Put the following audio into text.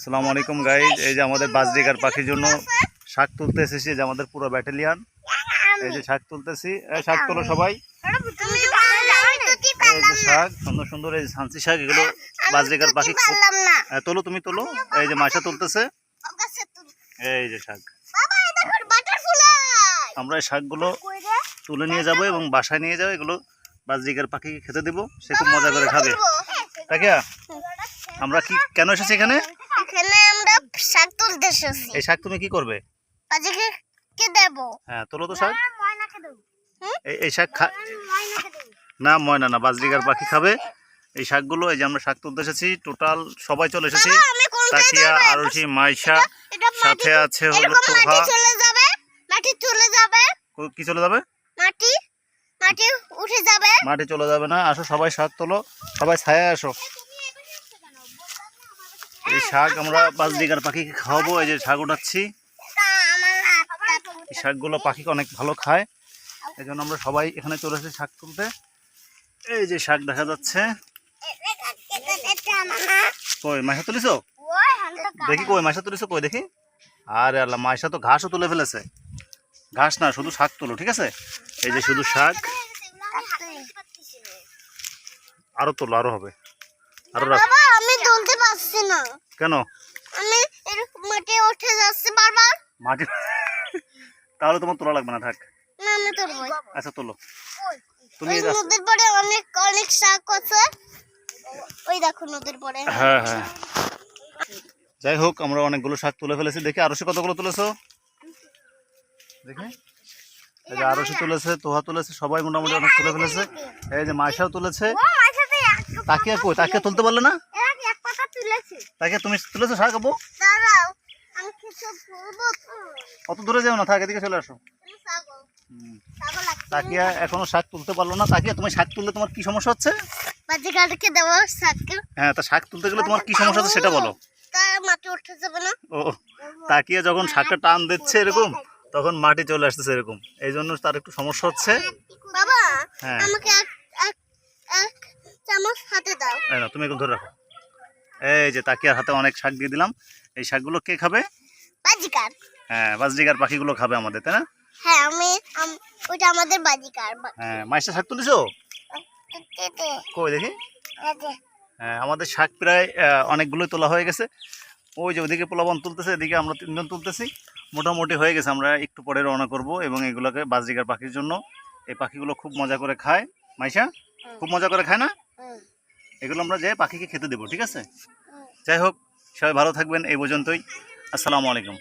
আসসালামু আলাইকুম গাইজ এই যে আমাদের বাজরিকার পাখির জন্য শাক তুলতে এসেছি যে আমাদের পুরো ব্যাটালিয়ান এই যে শাক তুলতেছি। এই শাক তোলো সবাই। এই যে শাক সুন্দর সুন্দর এই সানসি শাক এগুলো বাজরিকার পাখি হ্যাঁ, তোলো তুমি তোলো। এই যে মাসা তুলতেছে। এই যে শাক। আমরা এই শাকগুলো তুলে নিয়ে যাব এবং বাসায় নিয়ে যাব। এগুলো বাজরিকার পাখিকে খেতে দেবো। সে খুব মজা করে খাবে। তাকে আমরা কি কেন এসেছি এখানে? এখানে আমরা শাক তুলতে এসেছি। এই শাক তুমি কি করবে? আজকে কে দেব? হ্যাঁ তোলো তো শাক। ময়নাকে দেব? এই এই শাক খা না ময়না না বাজরিকার পাখি খাবে। এই শাকগুলো এই যে আমরা শাক তুলতে এসেছি টোটাল সবাই চলে এসেছি। তাকিয়া আরুষি মাইশা সাথে আছে হলো মাটি তোহা। চলে যাবে মাটি চলে যাবে। কি চলে যাবে? মাটি মাটি উঠে যাবে। মাঠে চলে যাবে না আসো সবাই শাক তোলো। সবাই ছায়া আসো। এই শাক আমরা বাজরিকার পাখিকে খাওয়াবো এই যে শাক উঠাচ্ছি। এই শাকগুলো পাখিকে অনেক ভালো খায়। এই জন্য আমরা সবাই এখানে চলে এসেছি শাক তুলতে। এই যে শাক দেখা যাচ্ছে। কই মাইশা তুলিছো? দেখি কই মাইশা তুলিছো কই দেখি। আরে আল্লাহ মাইশা তো ঘাসও তুলে ফেলেছে। ঘাস না শুধু শাক তুলো ঠিক আছে? এই যে শুধু শাক। আরও তোলো আরও হবে। আরও রাখ। বাবা আমি তুলতে পারছি না। কেন? আমি এরকম মাটি উঠে যাচ্ছে বারবার। মাটি তাহলে তোমার তোলা লাগবে না থাক। না আমি তুলবো। আচ্ছা তোলো। তুমি নদীর পরে অনেক অনেক শাক আছে। ওই দেখো নদীর পরে। হ্যাঁ হ্যাঁ। যাই হোক আমরা অনেকগুলো শাক তুলে ফেলেছি। দেখি আরও সে কতগুলো তুলেছো? দেখি। এই যে আরও সে তুলেছে তোহা তুলেছে সবাই মোটামুটি অনেক তুলে ফেলেছে। এই যে মাইশাও তুলেছে। এক তাকিয়া কই? তাকিয়া তুলতে পারলে না? তাকিয়া তুমি তুলেছো শাক তো। অত দূরে যাও না থাক এদিকে চলে আসো। তাকিয়া এখনও শাক তুলতে পারল না। তাকিয়া তুমি শাক তুললে তোমার কি সমস্যা হচ্ছে? হ্যাঁ তা শাক তুলতে গেলে তোমার কি সমস্যা হচ্ছে সেটা বলো। ও তাকিয়া যখন শাকটা টান দিচ্ছে এরকম তখন মাটি চলে আসতেছে এরকম। এই জন্য তার একটু সমস্যা হচ্ছে। হ্যাঁ। হাতে দাও। না তুমি ধরে রাখো। এই যে তাকিয়ার হাতে অনেক শাক দিয়ে দিলাম। এই শাকগুলো কে খাবে? বাজিকার। হ্যাঁ পাখিগুলো খাবে আমাদের তাই না? হ্যাঁ আমি আম- আমাদের বাজিকার হ্যাঁ শাক তুলিছো? কই দেখি। হ্যাঁ আমাদের শাক প্রায় অনেকগুলোই তোলা হয়ে গেছে। ওই যে ওদিকে পোলাবন তুলতেছে এদিকে আমরা তিনজন তুলতেছি। মোটামুটি হয়ে গেছে আমরা একটু পরে রওনা করব এবং এগুলোকে বাজরিকার পাখির জন্য এই পাখিগুলো খুব মজা করে খায়। মাইশা খুব মজা করে খায় না? এগুলো আমরা যাই পাখিকে খেতে দেবো ঠিক আছে? যাই হোক সবাই ভালো থাকবেন এই পর্যন্তই। আসসালামু আলাইকুম।